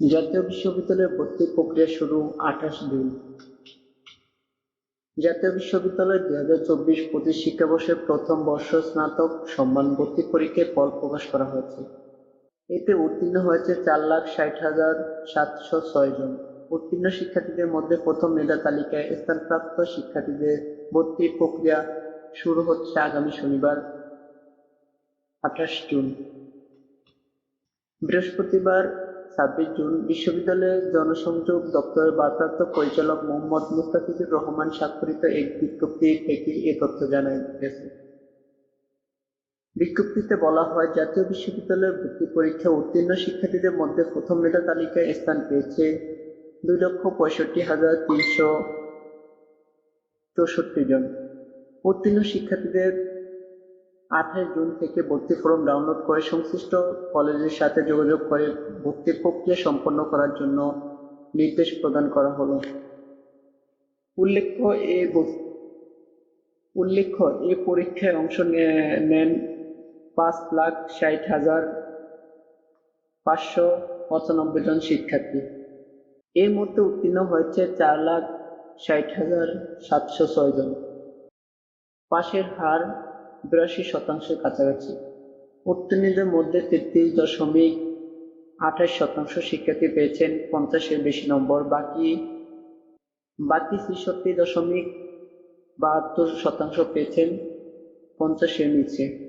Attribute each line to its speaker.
Speaker 1: জাতীয় বিশ্ববিদ্যালয়ে ভর্তি প্রক্রিয়া শুরু আঠাশ জুন জাতীয় বিশ্ববিদ্যালয় দুই হাজার চব্বিশ পঁচিশ শিক্ষাবর্ষের প্রথম বর্ষ স্নাতক সম্মান ভর্তি পরীক্ষায় ফল প্রকাশ করা হয়েছে। এতে উত্তীর্ণ হয়েছে চার লাখ ষাট হাজার সাতশো ছয় জন। উত্তীর্ণ শিক্ষার্থীদের মধ্যে প্রথম মেধা তালিকায় স্থানপ্রাপ্ত শিক্ষার্থীদের ভর্তি প্রক্রিয়া শুরু হচ্ছে আগামী শনিবার, আঠাশ জুন। বৃহস্পতিবার ছাব্বিশ জুন বিশ্ববিদ্যালয়ের জনসংযোগ দপ্তরের ভারপ্রাপ্ত পরিচালক মোহাম্মদ মুস্তাফিজুর রহমান স্বাক্ষরিত এক বিজ্ঞপ্তি থেকে এ তথ্য জানা গেছে। বিজ্ঞপ্তিতে বলা হয়, জাতীয় বিশ্ববিদ্যালয়ের ভর্তি পরীক্ষা উত্তীর্ণ শিক্ষার্থীদের মধ্যে প্রথম মেধা তালিকায় স্থান পেয়েছে দুই লক্ষ পঁয়ষট্টি হাজার তিনশো চৌষট্টি জন। উত্তীর্ণ শিক্ষার্থীদের আঠাশ জুন থেকে ভর্তি ফর্ম ডাউনলোড করে সংশ্লিষ্ট কলেজের সাথে যোগাযোগ করে ভর্তি প্রক্রিয়া সম্পন্ন করার জন্য নির্দেশ প্রদান করা হলো। উল্লেখ্য এ উল্লেখ্য এ পরীক্ষায় অংশ নেন পাঁচ লাখ ষাট হাজার পাঁচশো পঁচানব্বই জন শিক্ষার্থী। এর মধ্যে উত্তীর্ণ হয়েছে চার লাখ ষাট হাজার সাতশো ছয় জন। পাশের হার বিরাশি শতাংশের কাছাকাছি। উত্তীর্ণদের মধ্যে তেত্রিশ দশমিক আঠাশ শতাংশ শিক্ষার্থী পেয়েছেন পঞ্চাশের বেশি নম্বর। বাকি বাকি ছেষট্টি দশমিক বাহাত্তর শতাংশ পেয়েছেন পঞ্চাশের নিচে।